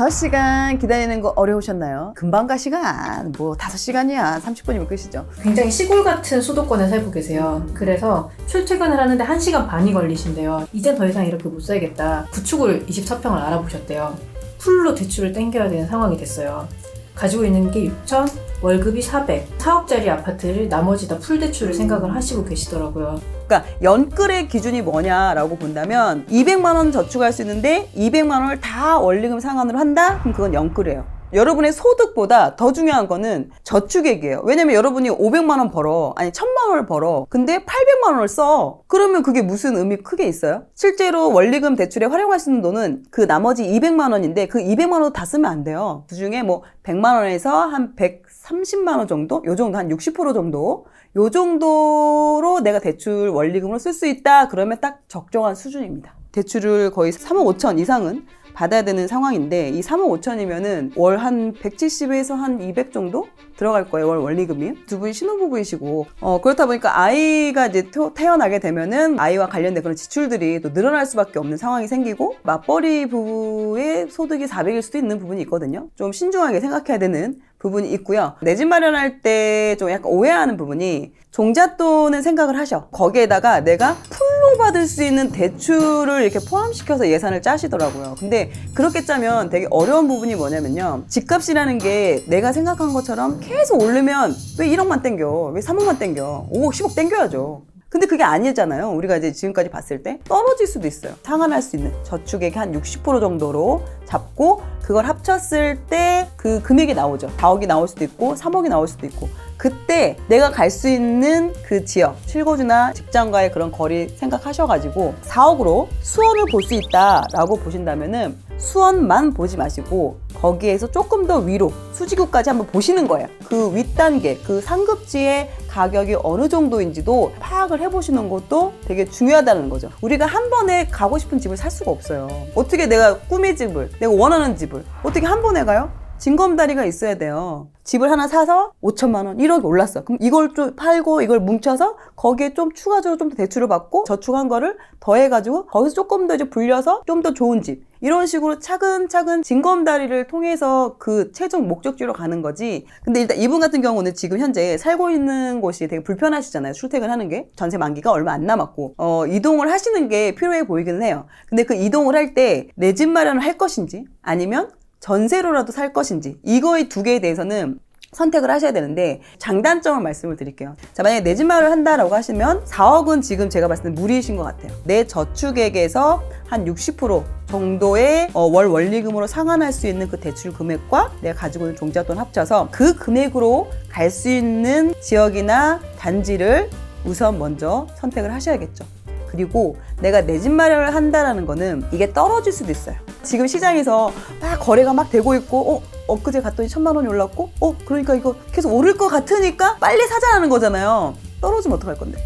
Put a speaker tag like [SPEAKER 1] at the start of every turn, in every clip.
[SPEAKER 1] 5시간 기다리는 거 어려우셨나요? 금방 가 시간. 뭐 5시간이야. 30분이면 끝이죠.
[SPEAKER 2] 굉장히 시골 같은 수도권에 살고 계세요. 그래서 출퇴근을 하는데 1시간 반이 걸리신대요. 이젠 더 이상 이렇게 못 살겠다. 구축을 24평을 알아보셨대요. 풀로 대출을 땡겨야 되는 상황이 됐어요. 가지고 있는 게 6천, 월급이 400. 4억짜리 아파트를 나머지 다 풀 대출을 생각을 하시고 계시더라고요.
[SPEAKER 1] 그러니까 연끌의 기준이 뭐냐라고 본다면 200만 원 저축할 수 있는데 200만 원을 다 원리금 상환으로 한다? 그럼 그건 연끌이에요. 여러분의 소득보다 더 중요한 거는 저축액이에요. 왜냐면 여러분이 500만 원 벌어, 아니 1000만 원을 벌어. 근데 800 만 원을 써. 그러면 그게 무슨 의미 크게 있어요? 실제로 원리금 대출에 활용할 수 있는 돈은 그 나머지 200만 원인데 그 200만 원도 다 쓰면 안 돼요. 그 중에 뭐 100만 원에서 한 130만 원 정도? 요 정도 한 60% 정도? 요 정도로 내가 대출 원리금으로 쓸 수 있다. 그러면 딱 적정한 수준입니다. 대출을 거의 3억 5천 이상은 받아야 되는 상황인데 이 3억 5천이면은 월 한 170에서 한 200 정도 들어갈 거예요 월 원리금이 두 분이 신혼부부이시고 어 그렇다 보니까 아이가 이제 태- 태어나게 되면은 아이와 관련된 그런 지출들이 또 늘어날 수밖에 없는 상황이 생기고 맞벌이 부부의 소득이 400일 수도 있는 부분이 있거든요 좀 신중하게 생각해야 되는 부분이 있고요. 내 집 마련할 때 좀 약간 오해하는 부분이 종잣돈은 생각을 하셔. 거기에다가 내가 풀로 받을 수 있는 대출을 이렇게 포함시켜서 예산을 짜시더라고요. 근데 그렇게 짜면 되게 어려운 부분이 뭐냐면요. 집값이라는 게 내가 생각한 것처럼 계속 오르면 왜 1억만 땡겨? 왜 3억만 땡겨? 5억, 10억 땡겨야죠. 근데 그게 아니잖아요. 우리가 이제 지금까지 봤을 때 떨어질 수도 있어요. 상환할 수 있는 저축액이 한60% 정도로 잡고 그걸 합쳤을 때 그 금액이 나오죠. 4억이 나올 수도 있고 3억이 나올 수도 있고 그때 내가 갈 수 있는 그 지역, 실거주나 직장과의 그런 거리 생각하셔가지고 4억으로 수원을 볼 수 있다라고 보신다면은 수원만 보지 마시고 거기에서 조금 더 위로 수지구까지 한번 보시는 거예요. 그 윗단계, 그 상급지의 가격이 어느 정도인지도 파악을 해보시는 것도 되게 중요하다는 거죠. 우리가 한 번에 가고 싶은 집을 살 수가 없어요. 어떻게 내가 꿈의 집을, 내가 원하는 집을 어떻게 한 번에 가요? 징검다리가 있어야 돼요. 집을 하나 사서 5천만 원, 1억이 올랐어. 그럼 이걸 좀 팔고 이걸 뭉쳐서 거기에 좀 추가적으로 좀 더 대출을 받고 저축한 거를 더해가지고 거기서 조금 더 이제 불려서 좀 더 좋은 집. 이런 식으로 차근차근 징검다리를 통해서 그 최종 목적지로 가는 거지. 근데 일단 이분 같은 경우는 지금 현재 살고 있는 곳이 되게 불편하시잖아요. 출퇴근하는 게. 전세 만기가 얼마 안 남았고. 어, 이동을 하시는 게 필요해 보이기는 해요. 근데 그 이동을 할 때 내 집 마련을 할 것인지 아니면 전세로라도 살 것인지 이거의 두 개에 대해서는 선택을 하셔야 되는데 장단점을 말씀을 드릴게요. 자 만약에 내 집 마련을 한다라고 하시면 4억은 지금 제가 봤을 때 무리이신 것 같아요. 내 저축액에서 한 60% 정도의 어, 월 원리금으로 상환할 수 있는 그 대출 금액과 내가 가지고 있는 종잣돈 합쳐서 그 금액으로 갈 수 있는 지역이나 단지를 우선 먼저 선택을 하셔야겠죠. 그리고 내가 내 집 마련을 한다라는 거는 이게 떨어질 수도 있어요. 지금 시장에서 막 거래가 막 되고 있고, 어, 엊그제 갔더니 천만 원이 올랐고, 어, 그러니까 이거 계속 오를 것 같으니까 빨리 사자라는 거잖아요. 떨어지면 어떡할 건데?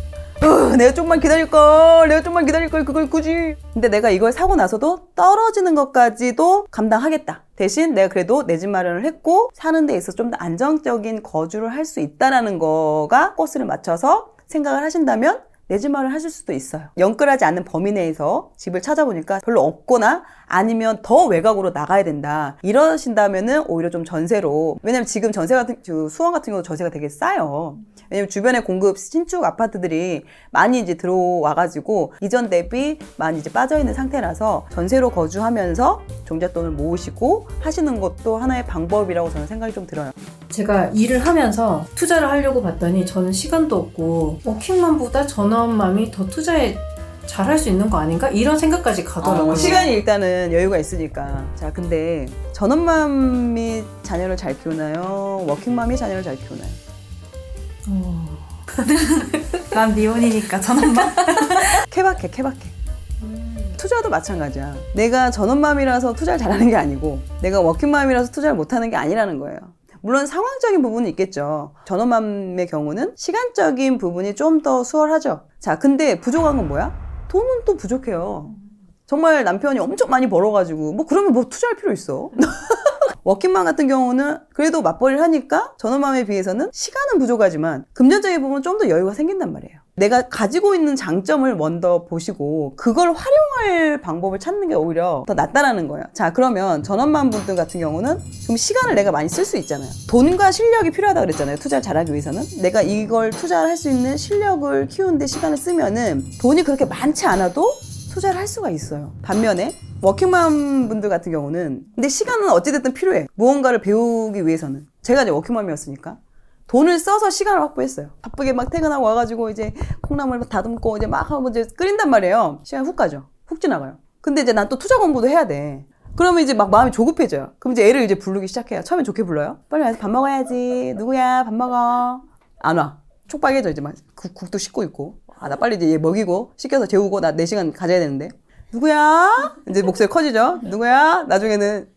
[SPEAKER 1] 으, 내가 좀만 기다릴 걸, 내가 좀만 기다릴 걸, 그걸 굳이. 근데 내가 이걸 사고 나서도 떨어지는 것까지도 감당하겠다. 대신 내가 그래도 내 집 마련을 했고, 사는 데 있어서 좀 더 안정적인 거주를 할 수 있다라는 거가 코스를 맞춰서 생각을 하신다면 내 집 마련을 하실 수도 있어요. 연끌하지 않는 범위 내에서 집을 찾아보니까 별로 없거나 아니면 더 외곽으로 나가야 된다. 이러신다면은 오히려 좀 전세로. 왜냐면 지금 전세 같은, 그 수원 같은 경우 전세가 되게 싸요. 왜냐면 주변에 공급 신축 아파트들이 많이 이제 들어와가지고 이전 대비 많이 이제 빠져 있는 상태라서 전세로 거주하면서 종잣돈을 모으시고 하시는 것도 하나의 방법이라고 저는 생각이 좀 들어요.
[SPEAKER 2] 제가 일을 하면서 투자를 하려고 봤더니 저는 시간도 없고 워킹맘보다 전업맘이 더 투자에 잘할 수 있는 거 아닌가? 이런 생각까지 가더라고요.
[SPEAKER 1] 어, 시간이 일단은 여유가 있으니까. 자, 근데 전업맘이 자녀를 잘 키우나요? 워킹맘이 자녀를 잘 키우나요?
[SPEAKER 2] 어.
[SPEAKER 3] 난 미혼이니까 전엄마.
[SPEAKER 1] 케바케, 케바케. 투자도 마찬가지야. 내가 전업맘이라서 투자를 잘하는 게 아니고, 내가 워킹맘이라서 투자를 못하는 게 아니라는 거예요. 물론 상황적인 부분이 있겠죠. 전업맘의 경우는 시간적인 부분이 좀 더 수월하죠. 자, 근데 부족한 건 뭐야? 돈은 또 부족해요. 정말 남편이 엄청 많이 벌어가지고, 뭐 그러면 뭐 투자할 필요 있어? 워킹맘 같은 경우는 그래도 맞벌이를 하니까 전업맘에 비해서는 시간은 부족하지만 금전적인 부분은 좀 더 여유가 생긴단 말이에요. 내가 가지고 있는 장점을 먼저 보시고 그걸 활용할 방법을 찾는 게 오히려 더 낫다라는 거예요. 자, 그러면 전원만 분들 같은 경우는 좀 시간을 내가 많이 쓸 수 있잖아요. 돈과 실력이 필요하다 그랬잖아요. 투자를 잘하기 위해서는. 내가 이걸 투자를 할 수 있는 실력을 키우는데 시간을 쓰면은 돈이 그렇게 많지 않아도 투자를 할 수가 있어요. 반면에 워킹맘 분들 같은 경우는 근데 시간은 어찌됐든 필요해. 무언가를 배우기 위해서는. 제가 이제 워킹맘이었으니까 돈을 써서 시간을 확보했어요. 바쁘게 막 퇴근하고 와가지고 이제 콩나물 막 다듬고 이제 막 하고 이제 끓인단 말이에요. 시간 훅 가죠. 훅 지나가요. 근데 이제 난 또 투자 공부도 해야 돼. 그러면 이제 막 마음이 조급해져요. 그럼 이제 애를 이제 부르기 시작해요. 처음엔 좋게 불러요. 빨리 와서 밥 먹어야지. 누구야? 밥 먹어. 안 와. 촉박해져 이제 막 국, 국도 씻고 있고. 아, 나 빨리 이제 얘 먹이고 씻겨서 재우고 나 4시간 가져야 되는데. 누구야? 이제 목소리 커지죠? 누구야? 나중에는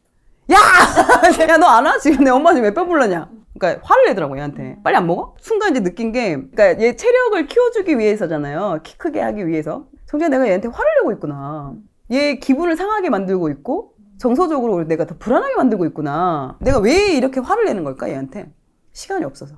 [SPEAKER 1] 야! 야, 너 안 와? 지금 내 엄마 지금 몇 번 불렀냐? 그러니까 화를 내더라고, 얘한테. 빨리 안 먹어? 순간 이제 느낀 게, 그러니까 얘 체력을 키워주기 위해서잖아요. 키 크게 하기 위해서. 정작 내가 얘한테 화를 내고 있구나. 얘 기분을 상하게 만들고 있고, 정서적으로 내가 더 불안하게 만들고 있구나. 내가 왜 이렇게 화를 내는 걸까, 얘한테? 시간이 없어서.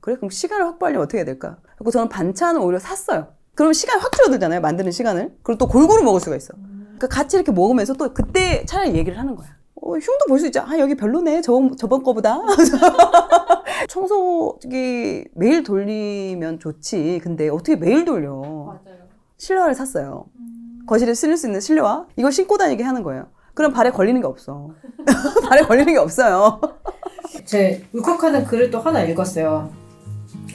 [SPEAKER 1] 그래? 그럼 시간을 확보하려면 어떻게 해야 될까? 그리고 저는 반찬을 오히려 샀어요. 그럼 시간이 확 줄어들잖아요, 만드는 시간을. 그리고 또 골고루 먹을 수가 있어. 그러니까 같이 이렇게 먹으면서 또 그때 차라리 얘기를 하는 거야. 어, 흉도 볼 수 있죠. 아, 여기 별로네. 저번, 저번 거보다. 청소기 매일 돌리면 좋지. 근데 어떻게 매일 돌려?
[SPEAKER 2] 맞아요.
[SPEAKER 1] 실내화를 샀어요. 거실에 쓸수 있는 실내화. 이걸 신고 다니게 하는 거예요. 그럼 발에 걸리는 게 없어. 발에 걸리는 게 없어요.
[SPEAKER 2] 제 울컥하는 글을 또 하나 읽었어요.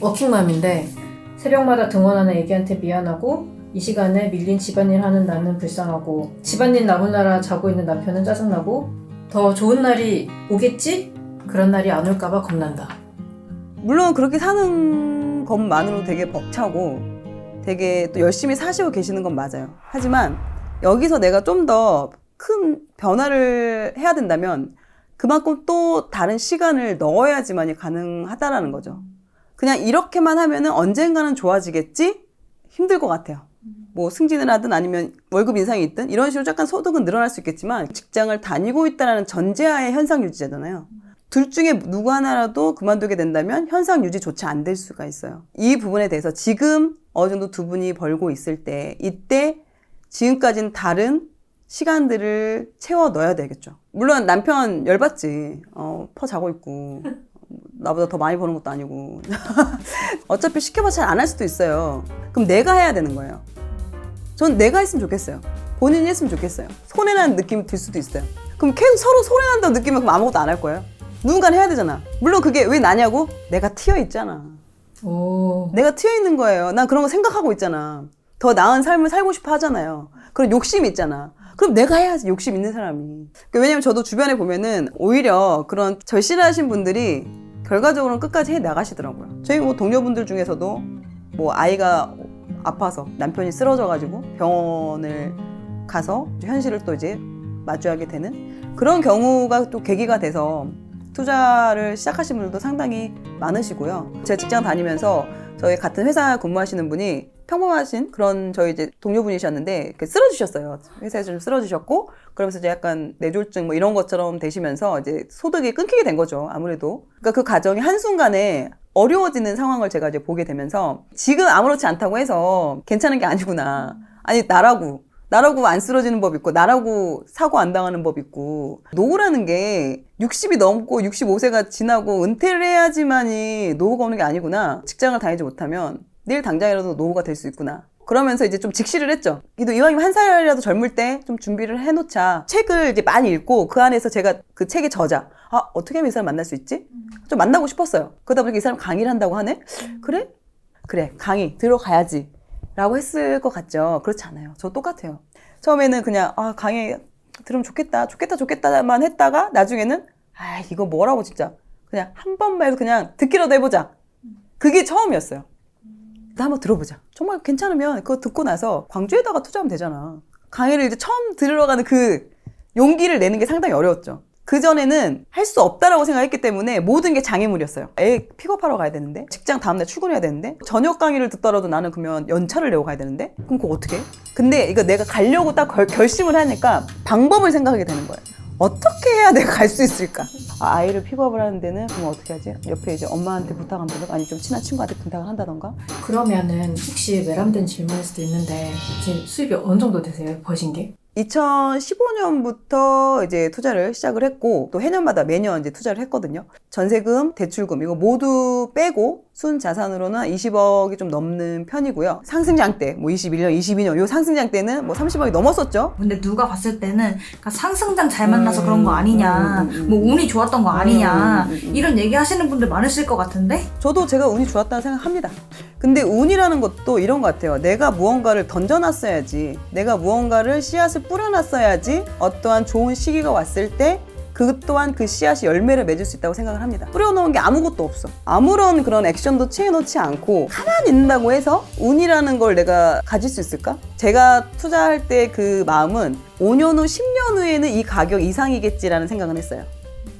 [SPEAKER 2] 워킹맘인데 새벽마다 등원하는 애기한테 미안하고 이 시간에 밀린 집안일 하는 나는 불쌍하고 집안일 나무나라 자고 있는 남편은 짜증나고 더 좋은 날이 오겠지? 그런 날이 안 올까봐 겁난다.
[SPEAKER 1] 물론 그렇게 사는 것만으로 되게 벅차고 되게 또 열심히 사시고 계시는 건 맞아요. 하지만 여기서 내가 좀 더 큰 변화를 해야 된다면 그만큼 또 다른 시간을 넣어야지만이 가능하다라는 거죠. 그냥 이렇게만 하면은 언젠가는 좋아지겠지? 힘들 것 같아요. 뭐 승진을 하든 아니면 월급 인상이 있든 이런 식으로 약간 소득은 늘어날 수 있겠지만 직장을 다니고 있다라는 전제하에 현상 유지잖아요. 둘 중에 누구 하나라도 그만두게 된다면 현상 유지 조차 안 될 수가 있어요. 이 부분에 대해서 지금 어느 정도 두 분이 벌고 있을 때 이때 지금까지는 다른 시간들을 채워 넣어야 되겠죠. 물론 남편 열받지. 어, 퍼 자고 있고. 나보다 더 많이 버는 것도 아니고. 어차피 시켜봐서 잘안 할 수도 있어요. 그럼 내가 해야 되는 거예요. 전 내가 했으면 좋겠어요. 본인이 했으면 좋겠어요. 손해나는 느낌이 들 수도 있어요. 그럼 계속 서로 손해난다고 느끼면 그럼 아무것도 안 할 거예요. 누군가는 해야 되잖아. 물론 그게 왜 나냐고? 내가 튀어 있잖아.
[SPEAKER 2] 오.
[SPEAKER 1] 내가 튀어 있는 거예요. 난 그런 거 생각하고 있잖아. 더 나은 삶을 살고 싶어 하잖아요. 그런 욕심이 있잖아. 그럼 내가 해야지, 욕심 있는 사람이. 그러니까 왜냐면 저도 주변에 보면은 오히려 그런 절실하신 분들이 결과적으로는 끝까지 해 나가시더라고요. 저희 뭐 동료분들 중에서도 뭐 아이가 아파서 남편이 쓰러져가지고 병원을 가서 현실을 또 이제 마주하게 되는 그런 경우가 또 계기가 돼서 투자를 시작하신 분들도 상당히 많으시고요. 제 직장 다니면서 저희 같은 회사 근무하시는 분이 평범하신 그런 저희 이제 동료분이셨는데 쓰러지셨어요. 회사에서 좀 쓰러지셨고 그러면서 이제 약간 뇌졸중 뭐 이런 것처럼 되시면서 이제 소득이 끊기게 된 거죠. 아무래도. 그러니까 그 가정이 한 순간에 어려워지는 상황을 제가 이제 보게 되면서 지금 아무렇지 않다고 해서 괜찮은 게 아니구나. 아니 나라고. 나라고 안 쓰러지는 법 있고 나라고 사고 안 당하는 법 있고. 노후라는 게 60이 넘고 65세가 지나고 은퇴를 해야지만이 노후가 오는 게 아니구나. 직장을 다니지 못하면 내일 당장이라도 노후가 될 수 있구나 그러면서 이제 좀 직시를 했죠. 그래도 이왕이면 한 살이라도 젊을 때 좀 준비를 해놓자. 책을 이제 많이 읽고 그 안에서 제가 그 책의 저자. 아, 어떻게 하면 이 사람 만날 수 있지? 좀 만나고 싶었어요. 그러다 보니까 이 사람 강의를 한다고 하네? 그래? 그래, 강의 들어가야지. 라고 했을 것 같죠. 그렇지 않아요. 저 똑같아요. 처음에는 그냥, 아, 강의 들으면 좋겠다, 좋겠다, 좋겠다만 했다가 나중에는, 아, 이거 뭐라고 진짜. 그냥 한 번만 해도 그냥 듣기라도 해보자. 그게 처음이었어요. 나 한번 들어보자. 정말 괜찮으면 그거 듣고 나서 광주에다가 투자하면 되잖아. 강의를 이제 처음 들으러 가는 그 용기를 내는 게 상당히 어려웠죠. 그전에는 할 수 없다라고 생각했기 때문에 모든 게 장애물이었어요. 애 픽업하러 가야 되는데, 직장 다음날 출근해야 되는데, 저녁 강의를 듣더라도 나는 그러면 연차를 내고 가야 되는데, 그럼 그거 어떻게 해? 근데 이거 내가 가려고 딱 결, 결심을 하니까 방법을 생각하게 되는 거예요. 어떻게 해야 내가 갈 수 있을까? 아, 아이를 픽업을 하는 데는 그럼 어떻게 하지? 옆에 이제 엄마한테 부탁한다던가 아니 좀 친한 친구한테 부탁을 한다던가
[SPEAKER 2] 그러면은 혹시 외람된 질문일 수도 있는데 지금 수입이 어느 정도 되세요? 버신 게?
[SPEAKER 1] 2015년부터 이제 투자를 시작을 했고 또 해년마다 매년 이제 투자를 했거든요. 전세금, 대출금 이거 모두 빼고 순 자산으로는 20억이 좀 넘는 편이고요. 상승장 때 뭐 21년, 22년 요 상승장 때는 뭐 30억이 넘었었죠.
[SPEAKER 3] 근데 누가 봤을 때는 그러니까 상승장 잘 만나서 그런 거
[SPEAKER 1] 음,
[SPEAKER 3] 아니냐,
[SPEAKER 1] 음, 음, 음.
[SPEAKER 3] 뭐 운이 좋았던 거 아니냐
[SPEAKER 1] 음, 음, 음.
[SPEAKER 3] 이런 얘기 하시는 분들 많으실 것 같은데
[SPEAKER 1] 저도 제가 운이 좋았다고 생각합니다. 근데 운이라는 것도 이런 것 같아요. 내가 무언가를 던져놨어야지. 내가 무언가를 씨앗을 뿌려놨어야지 어떠한 좋은 시기가 왔을 때 그 또한 그 씨앗이 열매를 맺을 수 있다고 생각을 합니다. 뿌려놓은 게 아무것도 없어. 아무런 그런 액션도 취해놓지 않고 가만히 있는다고 해서 운이라는 걸 내가 가질 수 있을까? 제가 투자할 때 그 마음은 5년 후, 10년 후에는 이 가격 이상이겠지라는 생각은 했어요.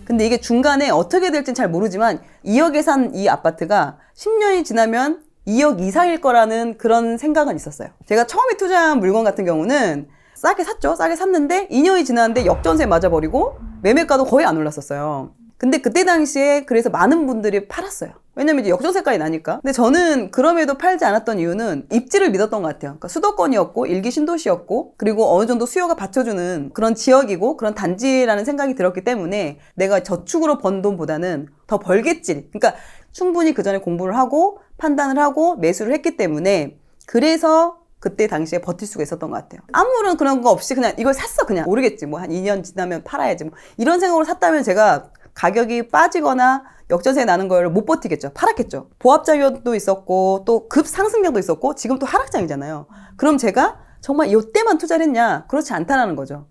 [SPEAKER 1] 근데 이게 중간에 어떻게 될지는 잘 모르지만 2억에 산 이 아파트가 10년이 지나면 2억 이상일 거라는 그런 생각은 있었어요. 제가 처음에 투자한 물건 같은 경우는 싸게 샀죠. 싸게 샀는데 2년이 지났는데 역전세 맞아버리고 매매가도 거의 안 올랐었어요. 근데 그때 당시에 그래서 많은 분들이 팔았어요. 왜냐면 이제 역전세까지 나니까. 근데 저는 그럼에도 팔지 않았던 이유는 입지를 믿었던 것 같아요. 그러니까 수도권이었고 일기 신도시였고 그리고 어느 정도 수요가 받쳐주는 그런 지역이고 그런 단지라는 생각이 들었기 때문에 내가 저축으로 번 돈보다는 더 벌겠지. 그러니까 충분히 그 전에 공부를 하고 판단을 하고 매수를 했기 때문에 그래서 그때 당시에 버틸 수가 있었던 것 같아요. 아무런 그런 거 없이 그냥 이걸 샀어 그냥 모르겠지 뭐 한 2년 지나면 팔아야지 뭐 이런 생각으로 샀다면 제가 가격이 빠지거나 역전세 나는 걸 못 버티겠죠. 팔았겠죠. 보합작용도 있었고 또 급 상승장도 있었고 지금 또 하락장이잖아요. 그럼 제가 정말 이때만 투자를 했냐? 그렇지 않다라는 거죠.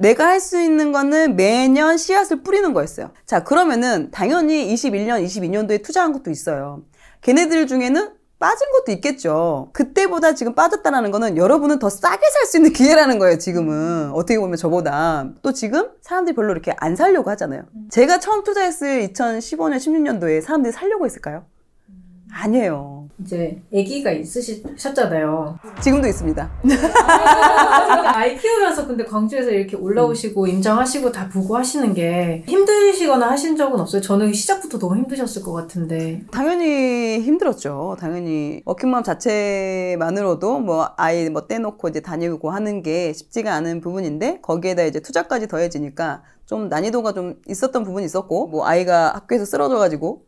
[SPEAKER 1] 내가 할 수 있는 거는 매년 씨앗을 뿌리는 거였어요. 자, 그러면은 당연히 21년, 22년도에 투자한 것도 있어요. 걔네들 중에는 빠진 것도 있겠죠. 그때보다 지금 빠졌다라는 거는 여러분은 더 싸게 살 수 있는 기회라는 거예요, 지금은. 어떻게 보면 저보다. 또 지금 사람들이 별로 이렇게 안 살려고 하잖아요. 제가 처음 투자했을 2015년, 16년도에 사람들이 살려고 했을까요? 아니에요.
[SPEAKER 2] 이제 아기가 있으셨잖아요.
[SPEAKER 1] 지금도 있습니다.
[SPEAKER 2] 아이 키우면서 근데 광주에서 이렇게 올라오시고 임장하시고 다 보고 하시는 게 힘드시거나 하신 적은 없어요? 저는 시작부터 너무 힘드셨을 것 같은데.
[SPEAKER 1] 당연히 힘들었죠. 당연히 워킹맘 자체만으로도 뭐 아이 뭐 떼놓고 이제 다니고 하는 게 쉽지가 않은 부분인데 거기에다 이제 투자까지 더해지니까 좀 난이도가 좀 있었던 부분이 있었고 뭐 아이가 학교에서 쓰러져가지고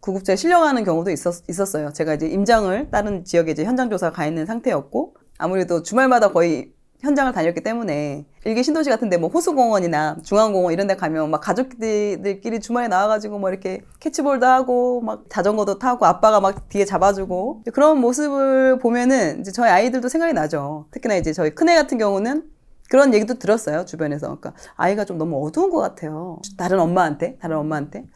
[SPEAKER 1] 구급차에 실려가는 경우도 있었, 있었 어요. 제가 이제 임장을 다른 지역에 이제 현장 조사 가 있는 상태였고 아무래도 주말마다 거의 현장을 다녔기 때문에 일개 신도시 같은데 뭐 호수공원이나 중앙공원 이런 데 가면 막 가족들끼리 주말에 나와가지고 뭐 이렇게 캐치볼도 하고 막 자전거도 타고 아빠가 막 뒤에 잡아주고 그런 모습을 보면은 이제 저희 아이들도 생각이 나죠. 특히나 이제 저희 큰애 같은 경우는 그런 얘기도 들었어요 주변에서 그러니까 아이가 좀 너무 어두운 것 같아요 다른 엄마한테 다른 엄마한테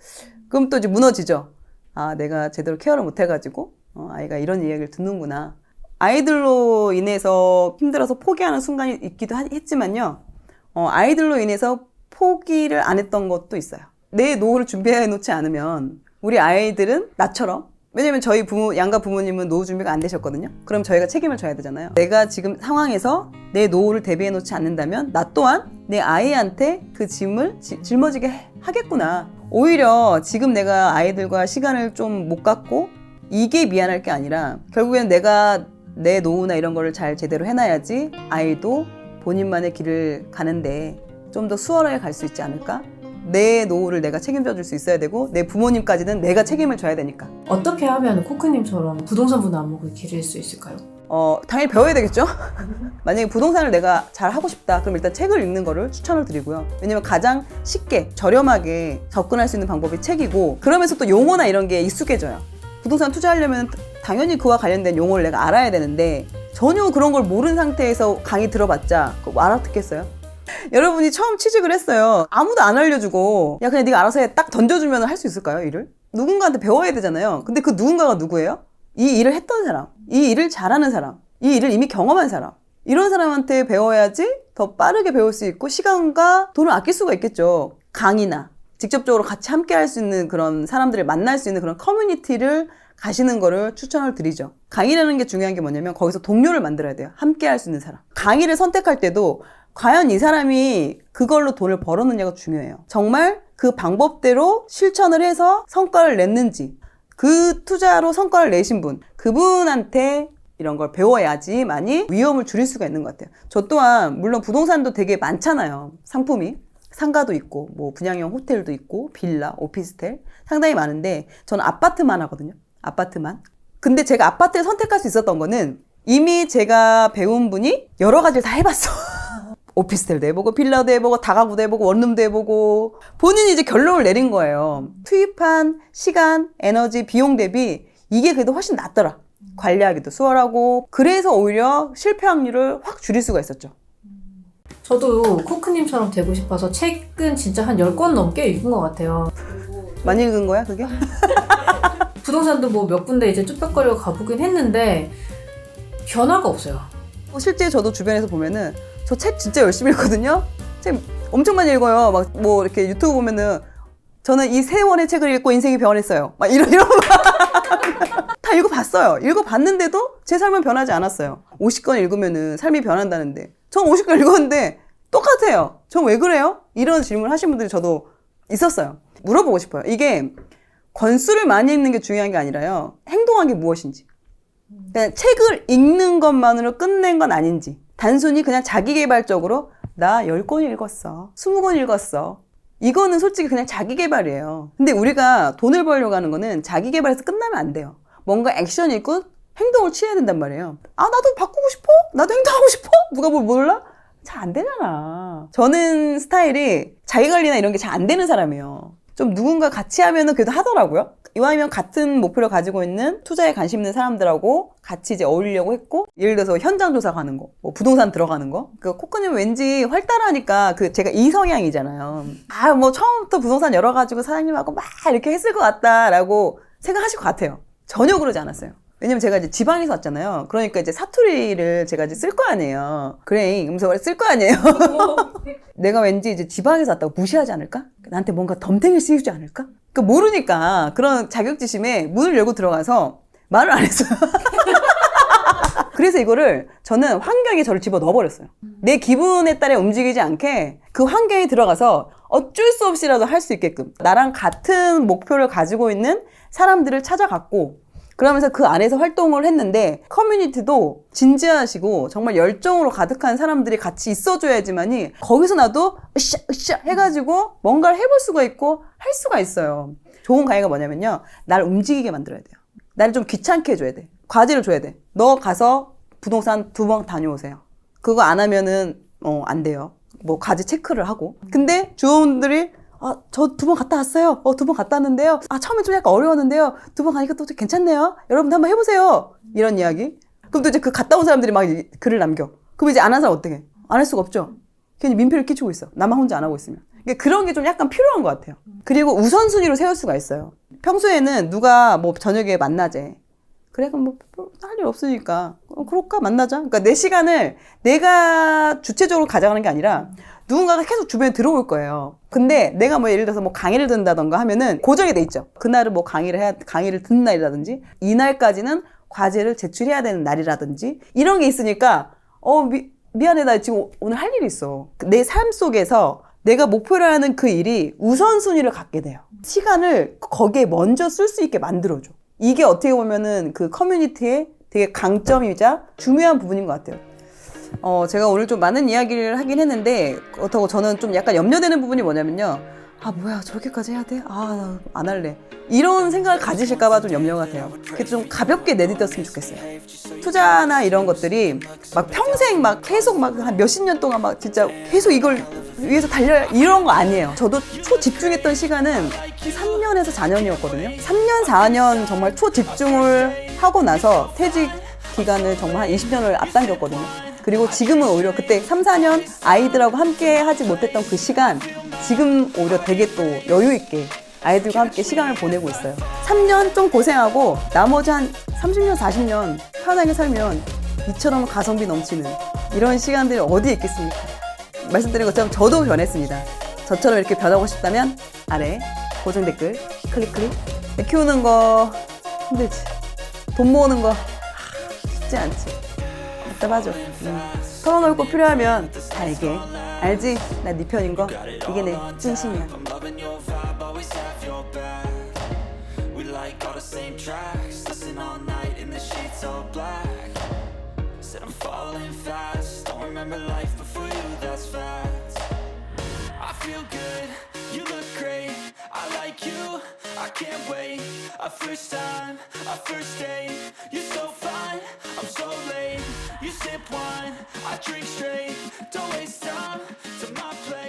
[SPEAKER 1] 그럼 또 이제 무너지죠 아 내가 제대로 케어를 못 해가지고 어, 아이가 이런 이야기를 듣는구나 아이들로 인해서 힘들어서 포기하는 순간이 있기도 하- 했지만요 어, 아이들로 인해서 포기를 안 했던 것도 있어요 내 노후를 준비해 놓지 않으면 우리 아이들은 나처럼 왜냐면 저희 부모, 양가 부모님은 노후 준비가 안 되셨거든요. 그럼 저희가 책임을 져야 되잖아요. 내가 지금 상황에서 내 노후를 대비해 놓지 않는다면 나 또한 내 아이한테 그 짐을 지- 짊어지게 해- 하겠구나. 오히려 지금 내가 아이들과 시간을 좀 못 갖고 이게 미안할 게 아니라 결국엔 내가 내 노후나 이런 거를 잘 제대로 해놔야지 아이도 본인만의 길을 가는데 좀 더 수월하게 갈 수 있지 않을까? 내 노후를 내가 책임져 줄 수 있어야 되고 내 부모님까지는 내가 책임을 져야 되니까.
[SPEAKER 2] 어떻게 하면 코크님처럼 부동산 분 안목을 기를 수 있을까요?
[SPEAKER 1] 어, 당연히 배워야 되겠죠? 만약에 부동산을 내가 잘 하고 싶다. 그럼 일단 책을 읽는 거를 추천을 드리고요. 왜냐면 가장 쉽게, 저렴하게 접근할 수 있는 방법이 책이고, 그러면서 또 용어나 이런 게 익숙해져요. 부동산 투자하려면 당연히 그와 관련된 용어를 내가 알아야 되는데, 전혀 그런 걸 모르는 상태에서 강의 들어봤자, 알아듣겠어요? 여러분이 처음 취직을 했어요. 아무도 안 알려주고, 야, 그냥 네가 알아서 해. 딱 던져주면 할 수 있을까요, 일을? 누군가한테 배워야 되잖아요. 근데 그 누군가가 누구예요? 이 일을 했던 사람, 이 일을 잘하는 사람, 이 일을 이미 경험한 사람. 이런 사람한테 배워야지 더 빠르게 배울 수 있고 시간과 돈을 아낄 수가 있겠죠. 강의나 직접적으로 같이 함께 할 수 있는 그런 사람들을 만날 수 있는 그런 커뮤니티를 가시는 거를 추천을 드리죠. 강의라는 게 중요한 게 뭐냐면 거기서 동료를 만들어야 돼요. 함께 할 수 있는 사람. 강의를 선택할 때도 과연 이 사람이 그걸로 돈을 벌었느냐가 중요해요. 정말 그 방법대로 실천을 해서 성과를 냈는지, 그 투자로 성과를 내신 분, 그분한테 이런 걸 배워야지만이 위험을 줄일 수가 있는 것 같아요. 저 또한 물론 부동산도 되게 많잖아요. 상품이. 상가도 있고, 뭐 분양형 호텔도 있고, 빌라, 오피스텔 상당히 많은데 저는 아파트만 하거든요. 아파트만. 근데 제가 아파트를 선택할 수 있었던 거는 이미 제가 배운 분이 여러 가지를 다 해봤어. 오피스텔도 해보고 빌라도 해보고 다가구도 해보고 원룸도 해보고 본인이 이제 결론을 내린 거예요. 투입한 시간, 에너지, 비용 대비 이게 그래도 훨씬 낫더라. 관리하기도 수월하고 그래서 오히려 실패 확률을 확 줄일 수가 있었죠.
[SPEAKER 2] 저도 코크님처럼 되고 싶어서 책은 진짜 한 10권 넘게 읽은 것 같아요.
[SPEAKER 1] 많이 읽은 거야 그게?
[SPEAKER 2] 부동산도 뭐 몇 군데 이제 쭈뼛거리고 가보긴 했는데 변화가 없어요.
[SPEAKER 1] 어, 실제 저도 주변에서 보면은 저 책 진짜 열심히 읽거든요. 책 엄청 많이 읽어요. 막 뭐 이렇게 유튜브 보면은 저는 이 세 권의 책을 읽고 인생이 변했어요. 막 이런 이런 거. 다 읽어봤어요. 읽어봤는데도 제 삶은 변하지 않았어요. 50권 읽으면은 삶이 변한다는데 전 50권 읽었는데 똑같아요. 전 왜 그래요? 이런 질문 하신 분들이 저도 있었어요. 물어보고 싶어요. 이게 권수를 많이 읽는 게 중요한 게 아니라요. 행동한 게 무엇인지. 그냥 책을 읽는 것만으로 끝낸 건 아닌지 단순히 그냥 자기개발적으로 나 10권 읽었어 20권 읽었어 이거는 솔직히 그냥 자기개발이에요 근데 우리가 돈을 벌려고 하는 거는 자기개발에서 끝나면 안 돼요 뭔가 액션이 있고 행동을 취해야 된단 말이에요 아 나도 바꾸고 싶어? 나도 행동하고 싶어? 누가 뭘 몰라? 잘 안 되잖아 저는 스타일이 자기 관리나 이런 게 잘 안 되는 사람이에요 좀 누군가 같이 하면은 그래도 하더라고요. 이왕이면 같은 목표를 가지고 있는 투자에 관심 있는 사람들하고 같이 이제 어울리려고 했고, 예를 들어서 현장 조사 가는 거, 뭐 부동산 들어가는 거. 그 코크님 왠지 활달하니까 그 제가 이 성향이잖아요. 아, 뭐 처음부터 부동산 열어가지고 사장님하고 막 이렇게 했을 것 같다라고 생각하실 것 같아요. 전혀 그러지 않았어요. 왜냐면 제가 이제 지방에서 왔잖아요. 그러니까 이제 사투리를 제가 이제 쓸 거 아니에요. 그래, 이러면서 쓸거 아니에요. 내가 왠지 이제 지방에서 왔다고 무시하지 않을까? 나한테 뭔가 덤탱이를 씌우지 않을까? 그 모르니까 그런 자격지심에 문을 열고 들어가서 말을 안 했어요. 그래서 이거를 저는 환경에 저를 집어 넣어버렸어요. 내 기분에 따라 움직이지 않게 그 환경에 들어가서 어쩔 수 없이라도 할 수 있게끔 나랑 같은 목표를 가지고 있는 사람들을 찾아갔고 그러면서 그 안에서 활동을 했는데 커뮤니티도 진지하시고 정말 열정으로 가득한 사람들이 같이 있어줘야지만이 거기서 나도 으쌰 으쌰 해가지고 뭔가를 해볼 수가 있고 할 수가 있어요. 좋은 강의가 뭐냐면요. 날 움직이게 만들어야 돼요. 나를 좀 귀찮게 해줘야 돼. 과제를 줘야 돼. 너 가서 부동산 두 번 다녀오세요. 그거 안 하면은 어, 안 돼요. 뭐 과제 체크를 하고. 근데 주원들이 아, 저 두 번 갔다 왔어요. 어, 두 번 갔다 왔는데요. 아, 처음에 좀 약간 어려웠는데요. 두 번 가니까 또 괜찮네요. 여러분도 한번 해보세요. 이런 이야기. 그럼 또 이제 그 갔다 온 사람들이 막 이- 글을 남겨. 그럼 이제 안 한 사람 어떻게? 해? 안할 수가 없죠. 괜히 민폐를 끼치고 있어. 나만 혼자 안 하고 있으면. 그러니까 그런 게 좀 약간 필요한 것 같아요. 그리고 우선순위로 세울 수가 있어요. 평소에는 누가 뭐 저녁에 만나재. 그래, 그럼 뭐, 할 일 없으니까. 어, 그럴까? 만나자. 그러니까 내 시간을 내가 주체적으로 가져가는 게 아니라 누군가가 계속 주변에 들어올 거예요. 근데 내가 뭐 예를 들어서 뭐 강의를 듣는다던가 하면은 고정이 돼 있죠. 그날은 뭐 강의를 해야, 강의를 듣는 날이라든지 이날까지는 과제를 제출해야 되는 날이라든지 이런 게 있으니까 어, 미, 미안해. 나 지금 오늘 할 일이 있어. 내 삶 속에서 내가 목표로 하는 그 일이 우선순위를 갖게 돼요. 시간을 거기에 먼저 쓸 수 있게 만들어줘. 이게 어떻게 보면은 그 커뮤니티의 되게 강점이자 중요한 부분인 것 같아요. 어, 제가 오늘 좀 많은 이야기를 하긴 했는데, 그렇다고 저는 좀 약간 염려되는 부분이 뭐냐면요. 아, 뭐야, 저렇게까지 해야 돼? 아, 나안 할래. 이런 생각을 가지실까봐 좀 염려가 돼요. 그게 좀 가볍게 내딛었으면 좋겠어요. 투자나 이런 것들이 막 평생 막 계속 막 한 몇십 년 동안 막 진짜 계속 이걸 위해서 달려야 이런 거 아니에요. 저도 초집중했던 시간은 한 3년에서 4년이었거든요. 3년, 4년 정말 초집중을 하고 나서 퇴직 기간을 정말 한 20년을 앞당겼거든요. 그리고 지금은 오히려 그때 3, 4년 아이들하고 함께 하지 못했던 그 시간, 지금 오히려 되게 또 여유 있게 아이들과 함께 시간을 보내고 있어요. 3년 좀 고생하고 나머지 한 30년, 40년 편하게 살면 이처럼 가성비 넘치는 이런 시간들이 어디에 있겠습니까? 말씀드린 것처럼 저도 변했습니다. 저처럼 이렇게 변하고 싶다면 아래 고정 댓글 클릭 클릭. 키우는 거 힘들지. 돈 모으는 거 하, 쉽지 않지. 답답하죠. 음.
[SPEAKER 4] 털어놓을 거 필요하면 다 얘기해. 알지? 나 네 편인 거. 이게 내 진심이야.
[SPEAKER 5] I can't wait. Our first time, our first date. You're so fine, I'm so late. You sip wine, I drink straight. Don't waste time. To my place.